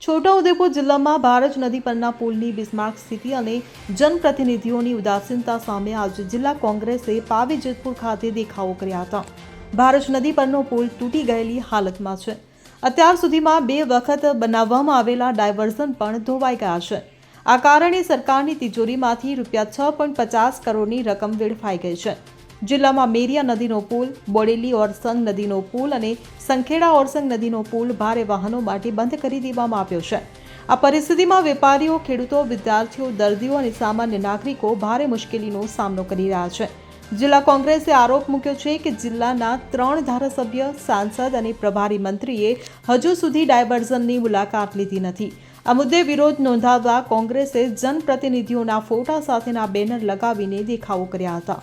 છોટાઉદેપુર જિલ્લામાં ભારત નદી પરના પુલની બિસ્માર્ક સ્થિતિ અને જનપ્રતિનિધિઓની ઉદાસીનતા સામે આજે જિલ્લા કોંગ્રેસે પાવી જેતપુર ખાતે દેખાવો કર્યા હતા. ભારત નદી પરનો પુલ તૂટી ગયેલી હાલતમાં છે. અત્યાર સુધીમાં બે વખત બનાવવામાં આવેલા ડાયવર્ઝન પણ ધોવાઈ ગયા છે. આ કારણે સરકારની તિજોરીમાંથી રૂપિયા છ પોઈન્ટ પચાસ કરોડની રકમ વેડફાઈ ગઈ છે. જિલ્લામાં મેરિયા નદીનો પુલ, બોડેલી ઓરસંગ નદીનો પુલ અને સંખેડા ઓરસંગ નદીનો પુલ ભારે વાહનો માટે બંધ કરી દેવામાં આવ્યો છે. આ પરિસ્થિતિમાં વેપારીઓ, ખેડૂતો, વિદ્યાર્થીઓ, દર્દીઓ અને સામાન્ય નાગરિકો ભારે મુશ્કેલીનો સામનો કરી રહ્યા છે. જિલ્લા કોંગ્રેસે આરોપ મૂક્યો છે કે જિલ્લાના ત્રણ ધારાસભ્ય, સાંસદ અને પ્રભારી મંત્રીએ હજુ સુધી ડાયવર્ઝનની મુલાકાત લીધી નથી. આ મુદ્દે વિરોધ નોંધાવવા કોંગ્રેસે જનપ્રતિનિધિઓના ફોટા સાથેના બેનર લગાવીને દેખાવો કર્યા હતા.